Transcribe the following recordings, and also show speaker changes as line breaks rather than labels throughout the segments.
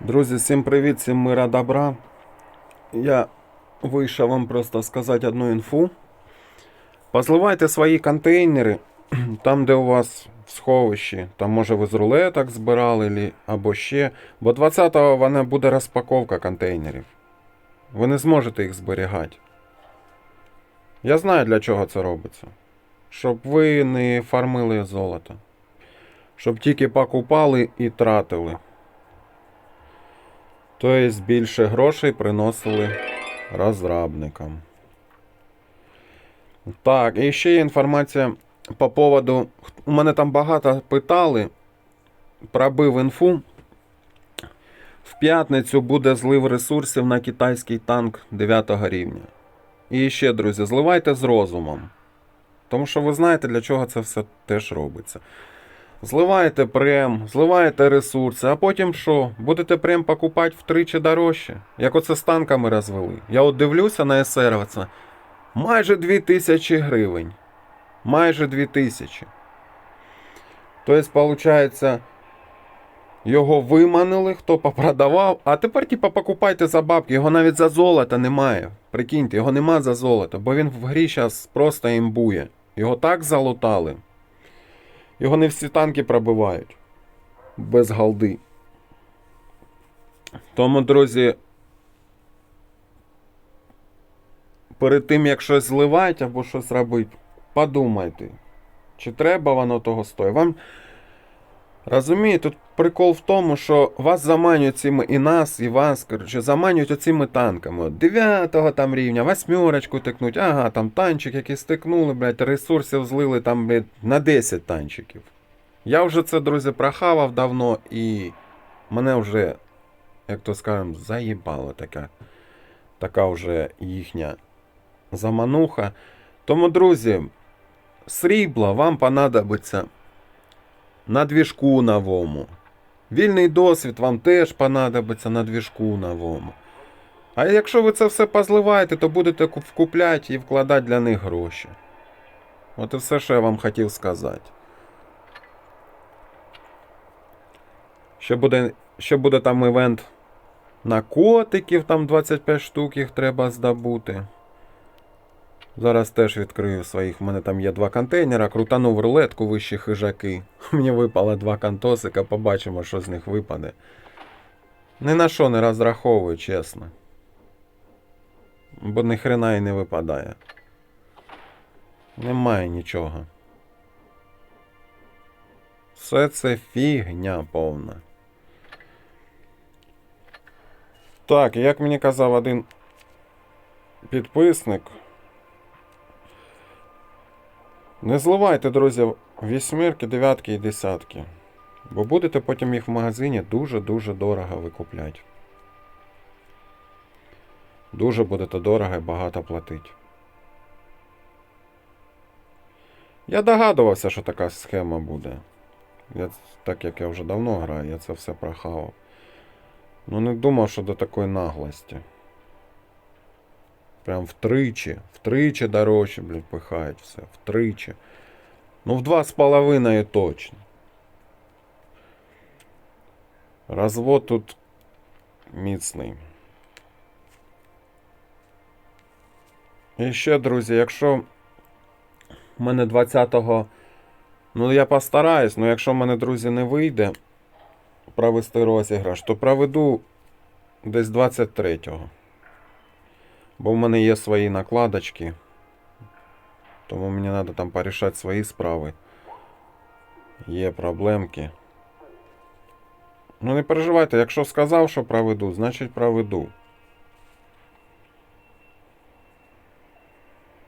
Друзі, всім привіт, всім мира добра. Я вийшов вам просто сказати одну інфу. Позливайте свої контейнери там, де у вас в сховищі. Там, може, ви з рулеток збирали або ще. Бо 20-го вона буде розпаковка контейнерів. Ви не зможете їх зберігати. Я знаю, для чого це робиться. Щоб ви не фармили золото. Щоб тільки покупали і тратили. Тобто більше грошей приносили розрабникам. Так, і ще є інформація по поводу. У мене там багато питали. Пробив інфу. В п'ятницю буде злив ресурсів на китайський танк 9 рівня. І ще, друзі, зливайте з розумом. Тому що ви знаєте, для чого це все теж робиться. Зливаєте прем, зливаєте ресурси, а потім що? Будете прем покупати втричі дорожче, як оце з танками розвели. Я от дивлюся на це майже 2000 гривень. Майже 2000. Тобто, виходить, його виманили, хто попродавав, а тепер, типа, покупайте за бабки, його навіть за золото немає. Прикиньте, його нема за золото, бо він в грі зараз просто імбує. Його так залутали. Його не всі танки пробивають. Без голди. Тому, друзі. Перед тим, як щось зливати або щось робити, подумайте, чи треба воно того стоїть. Вам розумієте, тут прикол в тому, що вас заманюють цими і нас, і вас, коротше, заманюють оцими танками. 9 там рівня, восьмерочку тикнуть, ага, там танчик якийсь тикнули, блядь, ресурсів злили там, блядь, на 10 танчиків. Я вже це, друзі, прохавав давно і мене вже, як то скажемо, заїбало така, така вже їхня замануха. Тому, друзі, срібло вам понадобиться на двіжку новому. Вільний досвід вам теж понадобиться на двіжку новому. А якщо ви це все позливаєте, то будете куп- вкупляти і вкладати для них гроші. От і все, що я вам хотів сказати. Ще буде, ще буде там івент на котиків, там 25 штук їх треба здобути. Зараз теж відкрию своїх. У мене там є два контейнера, крутанув рулетку вищі хижаки. Мені випало два кантосика, побачимо, що з них випаде. Ні на що не розраховую, чесно. Бо ні хрена і не випадає. Немає нічого. Все це фігня повна. Так, як мені казав один підписник. Не зливайте, друзі, вісьмірки, дев'ятки і десятки. Бо будете потім їх в магазині дуже-дуже дорого викупляти. Дуже будете дорого і багато платити. Я догадувався, що така схема буде. Я, так як я вже давно граю, я це все прохавав. Ну не думав, що до такої наглості. Прям втричі, втричі дорожче, блядь, пихають все, втричі. Ну, в два з половиною точно. Розвод тут міцний. І ще, друзі, якщо в мене 20-го. Ну, я постараюсь, але якщо в мене, друзі, не вийде провести розіграш, то проведу десь 23-го. Бо в мене є свої накладочки. Тому мені треба там порішати свої справи. Є проблемки. Ну не переживайте, якщо сказав, що проведу, значить проведу.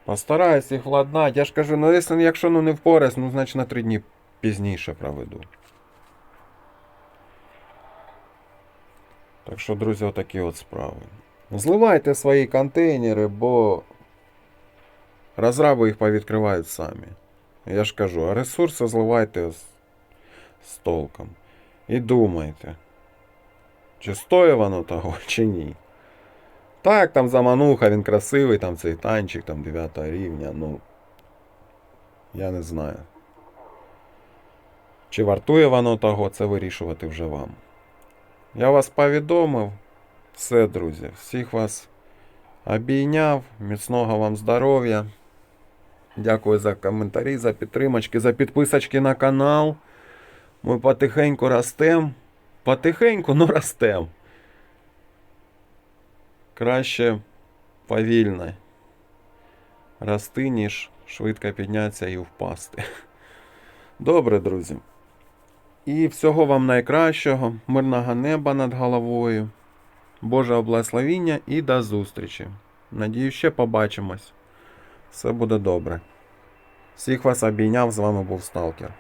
Постараюсь їх владнати. Я ж кажу, ну якщо, якщо ну не впораюсь, ну значить на три дні пізніше проведу. Так що, друзі, отакі от справи. Зливайте свої контейнери, бо розраби їх повідкривають самі. Я ж кажу, ресурси зливайте з, з толком. І думайте, чи стоїть воно того, чи ні. Так, там замануха, він красивий, там цей танчик, там 9 рівня, ну. Я не знаю. Чи вартує воно того, це вирішувати вже вам. Я вас повідомив. Все, друзі. Всіх вас обійняв. Міцного вам здоров'я. Дякую за коментарі, за підтримочки, за підписочки на канал. Ми потихеньку ростем. Потихеньку, ну ростем. Краще повільно рости, ніж швидко піднятися і впасти. Добре, друзі. І всього вам найкращого, мирного неба над головою, Божого благословіння і до зустрічі. Надію, ще побачимось. Все буде добре. Всіх вас обійняв, з вами був Сталкер.